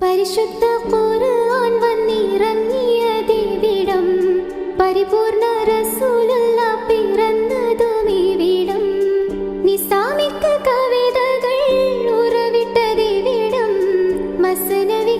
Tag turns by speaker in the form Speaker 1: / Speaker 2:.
Speaker 1: പരിശുദ്ധ ഖുർആൻ വന്നിറങ്ങിയതിവിടം പരിപൂർണ റസൂലുള്ള പിറന്നതുമിവിടം നിസാമിക്ക കവിതകൾ ഉറവിട്ടതിവിടം മസനവി